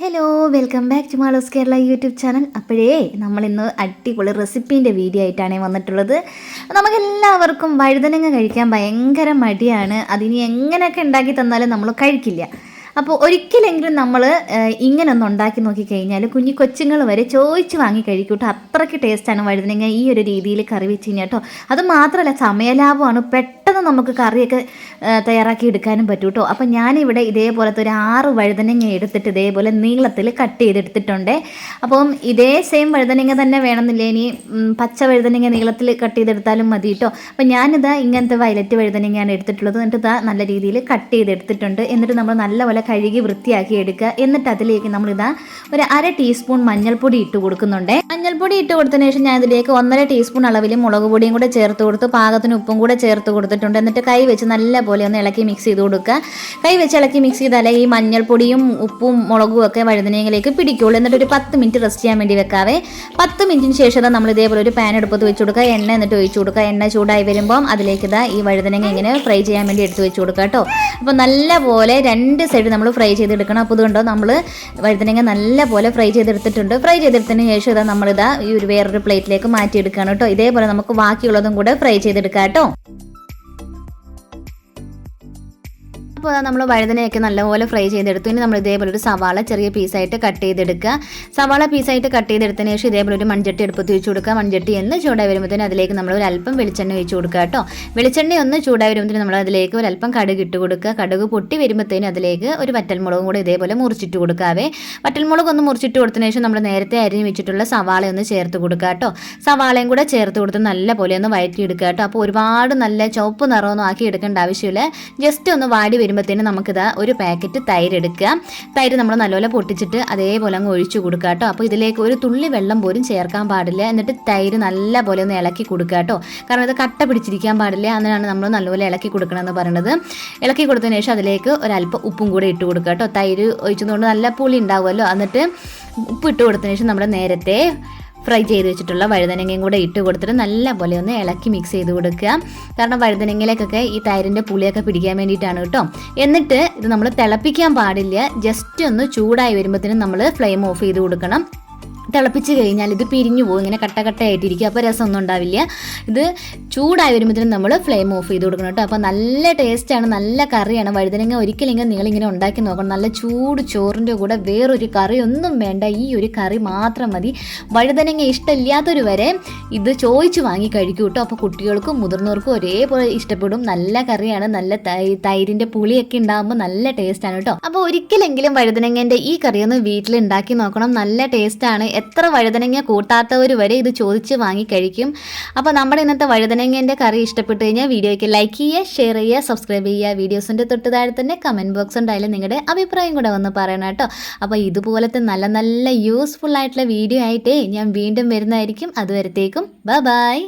Hello welcome back to Malos Kerala YouTube channel അപ്പോഴേ നമ്മൾ ഇന്ന് അടിപൊളി റെസിപ്പീന്റെ വീഡിയോ ആയിട്ടാണ് വന്നിട്ടുള്ളത്. നമുക്കെല്ലാവർക്കും വഴുതനങ്ങ കഴിക്കാൻ ഭയങ്കര മടിയാണ്. അതിനി എങ്ങനെയൊക്കെ ഉണ്ടാക്കി തന്നാലും നമ്മൾ കഴിക്കില്ല. അപ്പോൾ ഒരിക്കലെങ്കിലും നമ്മൾ ഇങ്ങനെ ഒന്ന് ഉണ്ടാക്കി നോക്കിക്കഴിഞ്ഞാൽ കുഞ്ഞു കൊച്ചുങ്ങൾ വരെ ചോദിച്ച് വാങ്ങി കഴിക്കൂട്ടോ. അത്രയ്ക്ക് ടേസ്റ്റാണ് വഴുതനങ്ങ ഈ ഒരു രീതിയിൽ കറി വെച്ച് കഴിഞ്ഞാൽ കേട്ടോ അത് മാത്രമല്ല സമയലാഭമാണ്. പെട്ടെന്ന് നമുക്ക് കറിയൊക്കെ തയ്യാറാക്കി എടുക്കാനും പറ്റും കേട്ടോ അപ്പം ഞാനിവിടെ ഇതേപോലത്തെ ഒരു ആറ് വഴുതനങ്ങ എടുത്തിട്ട് ഇതേപോലെ നീളത്തിൽ കട്ട് ചെയ്തെടുത്തിട്ടുണ്ട്. അപ്പം ഇതേ സെയിം വഴുതനങ്ങ തന്നെ വേണമെന്നില്ല? ഇനി പച്ച വഴുതനങ്ങ നീളത്തിൽ കട്ട് ചെയ്തെടുത്താലും മതി കേട്ടോ അപ്പം ഞാനിതാ ഇങ്ങനത്തെ വയലറ്റ് വഴുതനങ്ങയാണ് എടുത്തിട്ടുള്ളത്. എന്നിട്ട് ഇതാ നല്ല രീതിയിൽ കട്ട് ചെയ്തെടുത്തിട്ടുണ്ട്. എന്നിട്ട് നമ്മൾ നല്ലപോലെ കഴുകി വൃത്തിയാക്കി എടുക്കുക. എന്നിട്ട് അതിലേക്ക് നമ്മളിതാ ഒരു അര ടീസ്പൂൺ മഞ്ഞൾപ്പൊടി ഇട്ട് കൊടുക്കുന്നുണ്ട്. മഞ്ഞൾപ്പൊടി ഇട്ട് കൊടുത്തതിന് ശേഷം ഞാൻ ഇതിലേക്ക് ഒന്നര ടീസ്പൂൺ അളവിൽ മുളക് പൊടിയും കൂടെ ചേർത്ത് കൊടുത്ത്. പാകത്തിന് ഉപ്പും കൂടെ ചേർത്ത് കൊടുത്തിട്ടുണ്ട്. എന്നിട്ട് കൈ വെച്ച് നല്ല പോലെ ഒന്ന് ഇളക്കി മിക്സ് ചെയ്ത് കൊടുക്കുക. കൈ വെച്ച് ഇളക്കി മിക്സ് ചെയ്താലേ ഈ മഞ്ഞൾപ്പൊടിയും ഉപ്പും മുളകും ഒക്കെ വഴുതനയിലേക്ക് പിടിക്കുള്ളൂ. എന്നിട്ട് ഒരു പത്ത് മിനിറ്റ് റെസ്റ്റ് ചെയ്യാൻ വേണ്ടി വെക്കാവേ. പത്ത് മിനിറ്റിന് ശേഷം നമ്മൾ ഇതേപോലെ ഒരു പാൻ എടുപ്പത്ത് വെച്ച് കൊടുക്കുക. എണ്ണ എന്നിട്ട് ഒഴിച്ച് കൊടുക്കുക. എണ്ണ ചൂടായി വരുമ്പം അതിലേക്ക് ഇതാ ഈ വഴുതനങ്ങ ഇങ്ങനെ ഫ്രൈ ചെയ്യാൻ വേണ്ടി എടുത്ത് വെച്ച് കൊടുക്കുക കേട്ടോ. അപ്പോൾ നല്ല പോലെ രണ്ട് സൈഡ് നമ്മൾ ഫ്രൈ ചെയ്തെടുക്കണം. അപ്പോൾ ഇതുകൊണ്ടോ നമ്മൾ വഴുതനങ്ങ നല്ല പോലെ ഫ്രൈ ചെയ്തെടുത്തിട്ടുണ്ട്. ഫ്രൈ ചെയ്തെടുത്തതിന് ശേഷം ഇതാ നമ്മളിതാ ഈ ഒരു വേറൊരു പ്ലേറ്റിലേക്ക് മാറ്റിയെടുക്കുകയാണ് കേട്ടോ. ഇതേപോലെ നമുക്ക് ബാക്കിയുള്ളതും കൂടെ ഫ്രൈ ചെയ്തെടുക്കാം കേട്ടോ. അപ്പോൾ നമ്മൾ വഴുതനയൊക്കെ നല്ലപോലെ ഫ്രൈ ചെയ്തെടുത്തു. ഇനി നമ്മൾ ഇതേപോലെ ഒരു സവാള ചെറിയ പീസായിട്ട് കട്ട് ചെയ്തെടുക്കുക. സവാള പീസായിട്ട് കട്ട് ചെയ്തെടുത്തതിന് ശേഷം ഇതേപോലെ ഒരു മൺചട്ടി എടുപ്പത്ത് വെച്ച് കൊടുക്കുക. മൺചട്ടി എന്ന് ചൂടായി വരുമ്പോഴത്തേന് അതിലേക്ക് നമ്മൾ ഒരു അല്പം വെളിച്ചെണ്ണ ഒഴിച്ച് കൊടുക്കുക കേട്ടോ. വെളിച്ചെണ്ണ ഒന്ന് ചൂടായി വരുമ്പോഴത്തേന് നമ്മൾ അതിലേക്ക് ഒരു അല്പം കടുക് ഇട്ട് കൊടുക്കുക. കടുക് പൊട്ടി വരുമ്പോഴത്തേനും അതിലേക്ക് ഒരു വറ്റൽമുളകും കൂടെ ഇതേപോലെ മുറിച്ചിട്ട് കൊടുക്കാവേ. വറ്റൽമുളക് ഒന്ന് മുറിച്ചിട്ട് കൊടുത്തതിന് ശേഷം നമ്മൾ നേരത്തെ അരിഞ്ഞ് വെച്ചിട്ടുള്ള സവാള ഒന്ന് ചേർത്ത് കൊടുക്കുക കേട്ടോ. സവാളയും കൂടെ ചേർത്ത് കൊടുത്ത് നല്ല പോലെ ഒന്ന് വഴറ്റി എടുക്കുക കേട്ടോ. അപ്പോൾ ഒരുപാട് നല്ല ചുവപ്പ് നിറമൊന്നും ആക്കി എടുക്കേണ്ട ആവശ്യമില്ല. ജസ്റ്റ് ഒന്ന് വാടി വരുമ്പോഴത്തേനും നമുക്കിതാ ഒരു പാക്കറ്റ് തൈര് എടുക്കുക തൈര് നമ്മൾ നല്ലപോലെ പൊട്ടിച്ചിട്ട് അതേപോലെ അങ്ങ് ഒഴിച്ചു കൊടുക്കുക കേട്ടോ. അപ്പോൾ ഇതിലേക്ക് ഒരു തുള്ളി വെള്ളം പോലും ചേർക്കാൻ പാടില്ല. എന്നിട്ട് തൈര് നല്ലപോലെ ഒന്ന് ഇളക്കി കൊടുക്കുക കേട്ടോ. കാരണം ഇത് കട്ട പിടിച്ചിരിക്കാൻ പാടില്ല. അങ്ങനെയാണ് നമ്മൾ നല്ലപോലെ ഇളക്കി കൊടുക്കണമെന്ന് പറയുന്നത് ഇളക്കി കൊടുത്തതിന് ശേഷം അതിലേക്ക് ഒരല്പം ഉപ്പും കൂടെ ഇട്ട് കൊടുക്കുക കേട്ടോ. തൈര് ഒഴിച്ചതുകൊണ്ട് നല്ല പുളി ഉണ്ടാവുമല്ലോ. എന്നിട്ട് ഉപ്പ് ഇട്ട് കൊടുത്തതിന് ശേഷം നമ്മൾ നേരത്തെ ഫ്രൈ ചെയ്ത് വെച്ചിട്ടുള്ള വഴുതനങ്ങയും കൂടെ ഇട്ട് കൊടുത്തിട്ട് നല്ല പോലെ ഒന്ന് ഇളക്കി മിക്സ് ചെയ്ത് കൊടുക്കുക. കാരണം വഴുതനങ്ങയിലേക്കൊക്കെ ഈ തൈരിന്റെ പുളിയൊക്കെ പിടിക്കാൻ വേണ്ടിയിട്ടാണ് കേട്ടോ. എന്നിട്ട് ഇത് നമ്മൾ തിളപ്പിക്കാൻ പാടില്ല. ജസ്റ്റ് ഒന്ന് ചൂടായി വരുമ്പോഴത്തേനും നമ്മൾ ഫ്ലെയിം ഓഫ് ചെയ്ത് കൊടുക്കണം. തിളപ്പിച്ച് കഴിഞ്ഞാൽ ഇത് പിരിഞ്ഞു പോകും. ഇങ്ങനെ കട്ട കട്ടയായിട്ടിരിക്കും. അപ്പോൾ രസമൊന്നും ഉണ്ടാവില്ല. ഇത് ചൂടായി വരുമ്പോഴത്തേനും നമ്മൾ ഫ്ലെയിം ഓഫ് ചെയ്ത് കൊടുക്കണം കേട്ടോ. അപ്പോൾ നല്ല ടേസ്റ്റാണ് നല്ല കറിയാണ്. വഴുതനങ്ങ ഒരിക്കലും ഇങ്ങനെ നിങ്ങളിങ്ങനെ ഉണ്ടാക്കി നോക്കണം. നല്ല ചൂട് ചോറിന്റെ കൂടെ വേറൊരു കറി ഒന്നും വേണ്ട. ഈ ഒരു കറി മാത്രം മതി. വഴുതനങ്ങ ഇഷ്ടമില്ലാത്തൊരു വരെ ഇത് ചോദിച്ച് വാങ്ങി കഴിക്കും കേട്ടോ. അപ്പോൾ കുട്ടികൾക്കും മുതിർന്നവർക്കും ഒരേപോലെ ഇഷ്ടപ്പെടും. നല്ല കറിയാണ് നല്ല തൈരിന്റെ പുളിയൊക്കെ ഉണ്ടാകുമ്പോൾ നല്ല ടേസ്റ്റാണ് കേട്ടോ. അപ്പോൾ ഒരിക്കലെങ്കിലും വഴുതനങ്ങേന്റെ ഈ കറി ഒന്ന് വീട്ടിൽ ഉണ്ടാക്കി നോക്കണം. നല്ല ടേസ്റ്റാണ് എത്ര വഴുതനങ്ങ കൂട്ടാത്തവർ വരെ ഇത് ചോദിച്ച് വാങ്ങി കഴിക്കും. അപ്പോൾ നമ്മുടെ ഇന്നത്തെ വഴുതനങ്ങന്റെ കറി ഇഷ്ടപ്പെട്ട് കഴിഞ്ഞാൽ വീഡിയോയ്ക്ക് ലൈക്ക് ചെയ്യുക ഷെയർ ചെയ്യുക സബ്സ്ക്രൈബ് ചെയ്യുക. വീഡിയോസിന്റെ തൊട്ട് താഴെ തന്നെ കമന്റ് ബോക്സ് ഉണ്ടായാലും നിങ്ങളുടെ അഭിപ്രായം കൂടെ വന്ന് പറയണം കേട്ടോ. അപ്പോൾ ഇതുപോലത്തെ നല്ല നല്ല യൂസ്ഫുൾ ആയിട്ടുള്ള വീഡിയോ ആയിട്ടേ ഞാൻ വീണ്ടും വരുന്നതായിരിക്കും. അതുവരത്തേക്കും ബൈ ബൈ